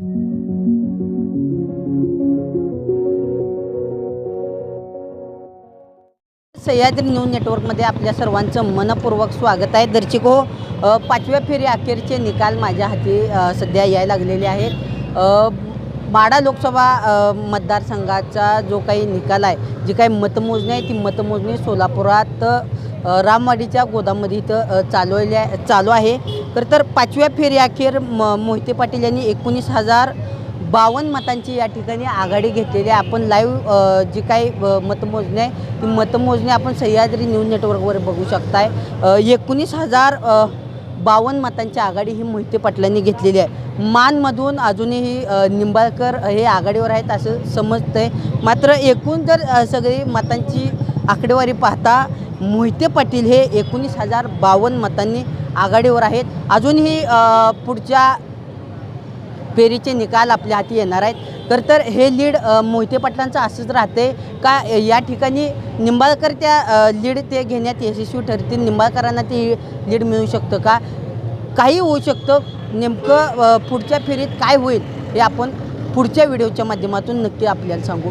Sahyadri news नेटवर्कमध्ये आपल्या सर्वांचं मनपूर्वक स्वागत आहे. दर्शक हो पाचव्या फेरी अखेरचे निकाल माझ्या हाती सध्या यायला लागलेले आहेत. अ, माडा लोकसभा मतदारसंघाचा जो काही निकाल आहे जी काही मतमोजणी आहे ती मतमोजणी सोलापुरात रामवाडीच्या गोदाममध्ये इथं चालवल्या चालू आहे. खरं तर पाचव्या फेरी अखेर म मोहिते पाटील यांनी एकोणीस हजार बावन्न मतांची या ठिकाणी आघाडी घेतलेली आहे. आपण लाईव्ह जी काही मतमोजणी आहे ती मतमोजणी आपण सह्याद्री न्यूज नेटवर्कवर बघू शकताय. एकोणीस हजार बावन्न मतांची आघाडी ही मोहिते पाटलांनी घेतलेली आहे. मानमधून अजूनही निंबाळकर हे आघाडीवर आहेत असं समजतंय. मात्र एकूण जर सगळी मतांची आकडेवारी पाहता मोहिते पाटील हे एकोणीस हजार बावन्न मतांनी आघाडीवर आहेत. अजूनही पुढच्या फेरीचे निकाल आपल्या हाती येणार आहेत. तर तर हे लीड मोहिते पाटलांचं असंच राहते का या ठिकाणी निंबाळकर त्या लीड ते घेण्यात यशस्वी ठरतील? निंबाळकरांना ते लीड मिळू शकतं का? काही होऊ शकतं. नेमकं पुढच्या फेरीत काय होईल हे आपण पुढच्या व्हिडिओच्या माध्यमातून नक्की आपल्याला सांगू.